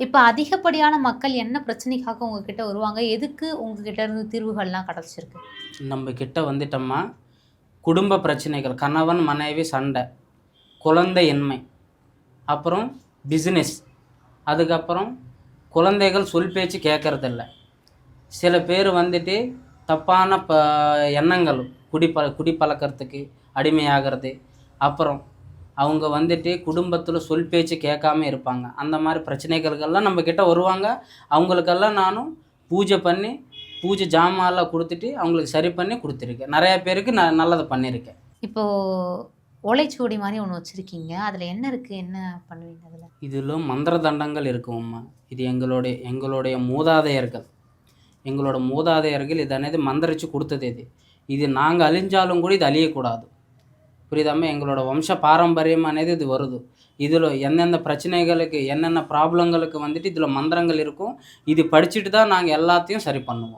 இப்போ அதிகப்படியான மக்கள் என்ன பிரச்சனைக்காக உங்ககிட்ட வருவாங்க? எதுக்கு உங்ககிட்ட இருந்து தீர்வுகள்லாம் கிடச்சிருக்கு நம்ம கிட்ட வந்துட்டோம்மா குடும்ப பிரச்சனைகள் கணவன் மனைவி சண்டை குழந்தையின்மை அப்புறம் பிஸ்னஸ் அதுக்கப்புறம் குழந்தைகள் சொல் பேச்சு கேட்கறதில்ல சில பேர் வந்துட்டு தப்பான ப எண்ணங்கள் குடி ப குடி பழக்கறதுக்கு அடிமையாகிறது அப்புறம் அவங்க வந்துட்டு குடும்பத்தில் சொல் பேச்சு கேட்காம இருப்பாங்க. அந்த மாதிரி பிரச்சனைகளுக்கெல்லாம் நம்ம கிட்ட வருவாங்க. அவங்களுக்கெல்லாம் நானும் பூஜை பண்ணி பூஜை ஜாமான்லாம் கொடுத்துட்டு அவங்களுக்கு சரி பண்ணி கொடுத்துருக்கேன். நிறைய பேருக்கு நான் நல்லதை பண்ணியிருக்கேன் இப்போ ஓலைச்சுவடி மாரி ஒண்ணு வச்சிருக்கீங்க. அதுல என்ன இருக்கு? என்ன பண்ணுவீங்க அதுல? இதில் மந்திர தண்டங்கள் இருக்கும்மா இது எங்களுடைய எங்களுடைய மூதாதையர்கள். எங்களோட மூதாதையர்கள் இது அனைத்து மந்திரிச்சு கொடுத்தது இது. இது நாங்கள் அழிஞ்சாலும் கூட இது அழியக்கூடாது. புரியுதாம்மா எங்களோட வம்ச பாரம்பரியம் అనేది இது வருது இதில் எந்தெந்த பிரச்சனைகளுக்கு என்னென்ன ப்ராப்ளங்களுக்கு வந்துட்டு இதில் மந்திரங்கள் இருக்கும் இது படிச்சுட்டு தான் நாங்கள் எல்லாத்தையும் சரி பண்ணுவோம்